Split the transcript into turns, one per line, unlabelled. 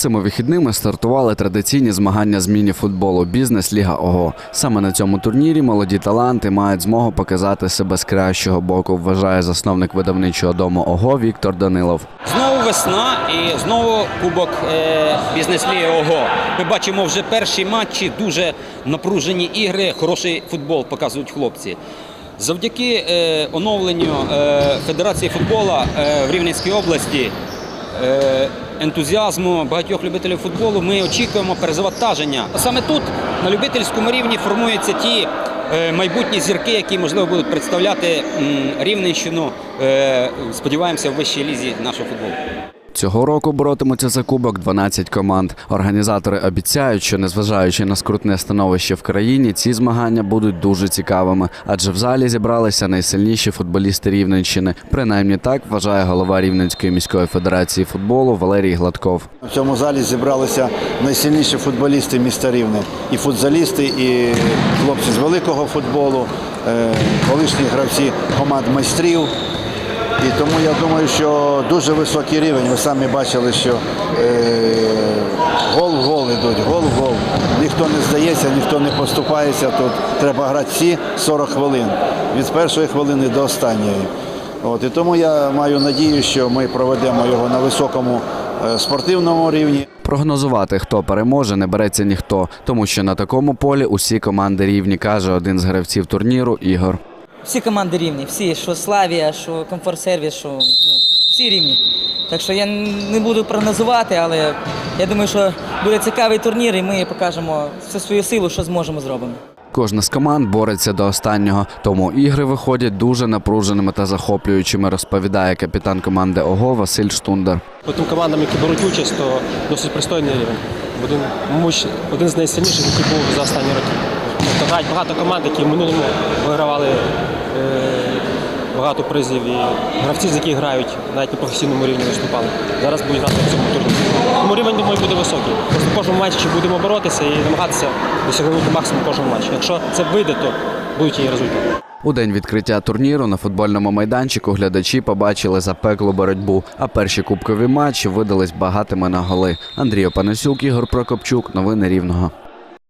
Цими вихідними стартували традиційні змагання з міні-футболу Бізнес-ліга ОГО. Саме на цьому турнірі молоді таланти мають змогу показати себе з кращого боку, вважає засновник видавничого дому ОГО Віктор Данилов.
Знову весна і знову кубок е, бізнес-ліги ОГО. Ми бачимо вже перші матчі, дуже напружені ігри, хороший футбол показують хлопці. Завдяки е, оновленню е, Федерації футболу е, в Рівненській області, ентузіазму багатьох любителів футболу, ми очікуємо перезавантаження. Саме тут, на любительському рівні, формуються ті е, майбутні зірки, які можливо будуть представляти Рівненщину. е, Сподіваємося, в вищій лізі нашого футболу.
Цього року боротимуться за кубок 12 команд. Організатори обіцяють, що незважаючи на скрутне становище в країні, ці змагання будуть дуже цікавими, адже в залі зібралися найсильніші футболісти Рівненщини. Принаймні так вважає голова Рівненської міської федерації футболу Валерій Гладков.
В цьому залі зібралися найсильніші футболісти міста Рівне. І футзалісти, і хлопці з великого футболу, е, колишні гравці команд майстрів. І тому я думаю, що дуже високий рівень. Ви самі бачили, що е, гол в гол ідуть, гол в гол. Ніхто не здається, ніхто не поступається. Тут треба грати всі 40 хвилин від першої хвилини до останньої. От, і тому я маю надію, що ми проведемо його на високому е, спортивному рівні.
Прогнозувати, хто переможе, не береться ніхто, тому що на такому полі усі команди рівні, каже один з гравців турніру Ігор.
Всі команди рівні, всі, що Славія, що Комфорт Сервіс, що ну, всі рівні. Так що я не буду прогнозувати, але я думаю, що буде цікавий турнір, і ми покажемо всю свою силу, що зможемо зробимо.
Кожна з команд бореться до останнього, тому ігри виходять дуже напруженими та захоплюючими, розповідає капітан команди ОГО Василь Штундер.
По тим командам, які беруть участь, то досить пристойний рівень. Один, один з найсильніших, який був за останні роки. Грають багато команд, які в минулому вигравали е, багато призів і гравці, з яких грають, навіть на професійному рівні виступали. Зараз будуть грати в цьому турнірі. Тому рівень, думаю, буде високий. Просто кожному матчі будемо боротися і намагатися досягнути максимум в кожному матчі. Якщо це вийде, то будуть і результати.
У день відкриття турніру на футбольному майданчику глядачі побачили запеклу боротьбу, а перші кубкові матчі видались багатими на голи. Андрій Опанасюк, Ігор Прокопчук. Новини Рівного.